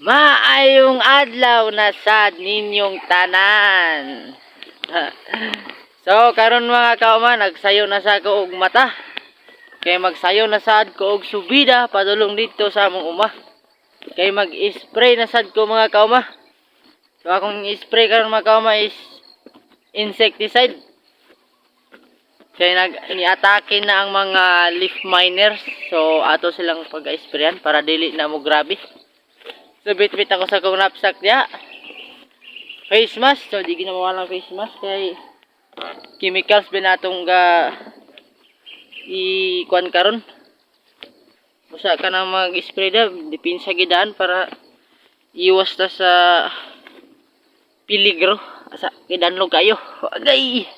Maayong adlaw na sad ninyong tanan. so karon mga kauma nagsayo na sa ko og mata. Kay magsayo na sad ko og subida padulong dito sa among uma. Kay mag-spray na sad ko mga kauma. So akong spray karon mga kauma is insecticide. Kaya nag iniatake na ang mga leaf miners. So ato silang pag-sprayan para dili na mo grabe. So bit-bit ako sa kong knapsack niya. Face mask. So di ginawa lang face mask kay chemicals binatong ga i kuan karon. Usa ka na mag-spray da dipinsa gidaan para iwas ta sa piligro asa kidanlog kayo. Agay.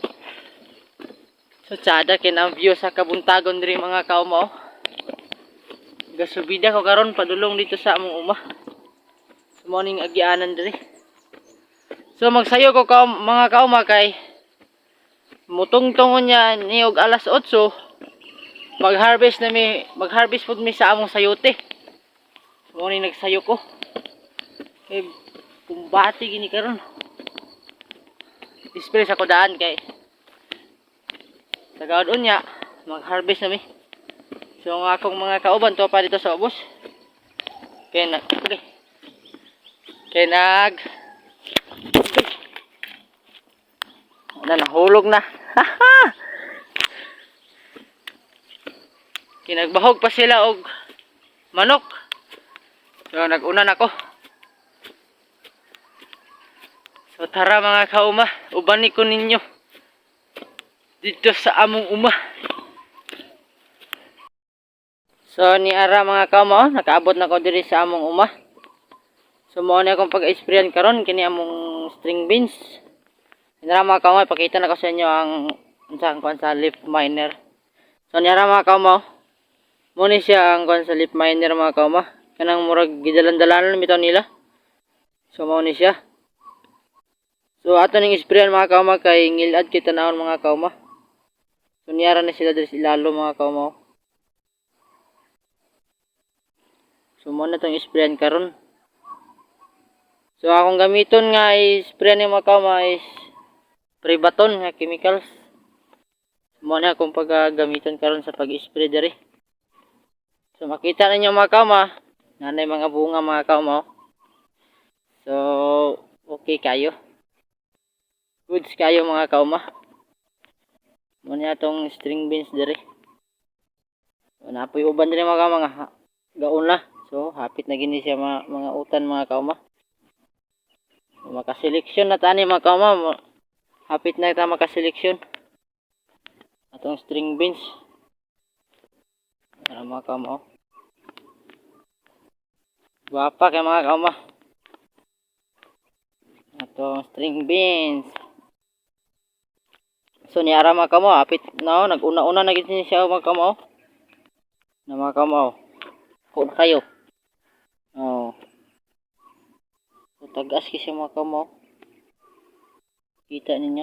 So tsada kin ang view sa kabuntagon diri mga kaumo. Gasubida ko karon padulong dito sa among uma. Sa morning agianan diri. So magsayo ko ka mga kauma kay mutungtungon niya ni og alas 8 mag-harvest na mi mag-harvest pud mi sa among sayote. Sa morning nagsayo ko. Kay kumbati gini karon. Display sa kodaan kay sa gaod unya mag-harvest na mi. So ang akong mga kauban to pa dito sa ubos. Kaya nag okay. Kaya nag na nahulog na. Kinagbahog pa sila og manok. So nagunan ako. So tara mga kauma, uban ko ninyo dito sa among uma. So ni ara mga kauma, oh, nakaabot na ko diri sa among uma. So mo na akong pag-sprayan karon kini among string beans. Inara mga kauma, pakita na ko sa inyo ang unsang kuan sa leaf miner. So ni ara mga kauma, oh, mo ni siya ang kuan sa leaf miner mga kauma. Kanang murag gidalan-dalanan bitaw nila. So mo ni siya. So ato ning sprayan mga kauma kay ngilad kita naon mga kauma. So niyara na sila diri ilalo mga kauma. oh. So mo na tong sprayan karon. So akong gamiton nga is spray ni mga kauma is Privaton nga chemicals. Mo na akong paggamiton karon sa pag-spray diri. So makita ninyo mga kauma, nanay mga bunga mga kauma. oh. So okay kayo. Goods kayo mga kauma. Mo na tong string beans diri. So, napoy uban diri mga kauma nga gaon na. So hapit na gini siya mga, mga utan mga kauma. Makaseleksyon na tani mga kauma. Ma- Hapit na ita makaseleksyon. Atong string beans. Ano mga kauma oh. Guwapa kay mga kauma. Atong string beans. So ni ara mga kauma, hapit na oh, nag-una-una na gid siya mga kauma oh. Na mga kauma oh. Kun kayo. Oh. So, tagas kasi mga kauma oh. Kita ninyo.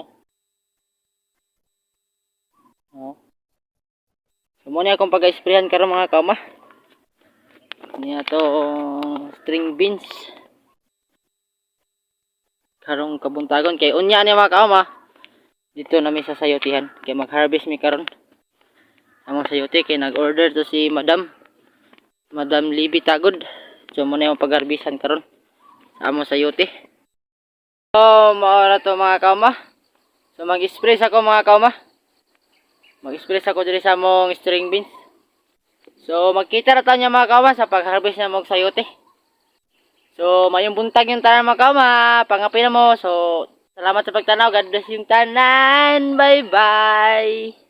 Oh. So, muna akong pag-sprayan karon mga kauma. Niya to string beans. Karong kabuntagon kay unya ni mga kauma. Dito na mi sa sayotihan kay mag-harvest mi karon. Amo sayote kay nag-order to si Madam. Madam Libby Tagod. So muna yung pag-harvestan karon. Sa amo sayote. So, maora to mga kauma. So, mag-spray sa ko mga kauma. Mag-spray sa ko diri sa mong string beans. So, magkita na tayo mga kauma sa pag-harvest na mong sayote. So, mayong buntag yung tanan mga kauma. Pangapin mo. So, salamat sa pagtanaw. God bless yung tanan. Bye-bye.